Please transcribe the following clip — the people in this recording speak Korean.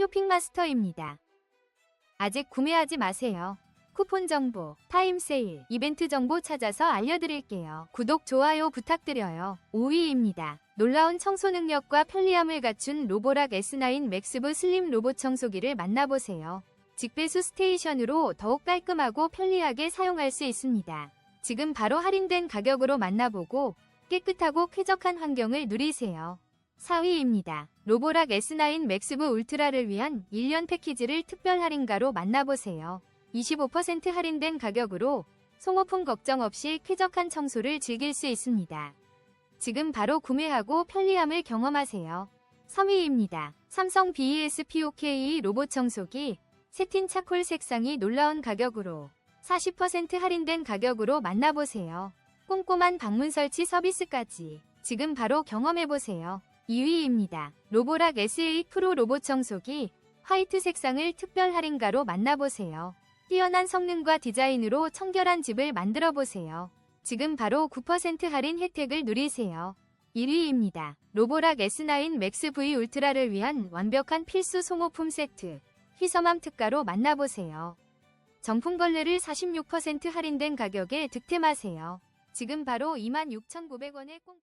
쇼핑마스터입니다. 아직 구매하지 마세요. 쿠폰 정보, 타임 세일, 이벤트 정보 찾아서 알려드릴게요. 구독, 좋아요 부탁드려요. 5위입니다. 놀라운 청소 능력과 편리함을 갖춘 로보락 S9 맥스부 슬림 로봇 청소기를 만나보세요. 직배수 스테이션으로 더욱 깔끔하고 편리하게 사용할 수 있습니다. 지금 바로 할인된 가격으로 만나보고 깨끗하고 쾌적한 환경을 누리세요. 4위입니다. 로보락 S9 맥스부 울트라를 위한 1년 패키지를 특별 할인가로 만나보세요. 25% 할인된 가격으로 송호품 걱정 없이 쾌적한 청소를 즐길 수 있습니다. 지금 바로 구매하고 편리함을 경험하세요. 3위입니다. 삼성 BES POK 로봇 청소기 세틴 차콜 색상이 놀라운 가격으로 40% 할인된 가격으로 만나보세요. 꼼꼼한 방문 설치 서비스까지 지금 바로 경험해보세요. 2위입니다. 로보락 SA 프로 로봇 청소기 화이트 색상을 특별 할인가로 만나보세요. 뛰어난 성능과 디자인으로 청결한 집을 만들어 보세요. 지금 바로 9% 할인 혜택을 누리세요. 1위입니다. 로보락 S9 맥스 V 울트라를 위한 완벽한 필수 송호품 세트 휘섬함 특가로 만나보세요. 정품벌레를 46% 할인된 가격에 득템하세요. 지금 바로 26,900원에 꼼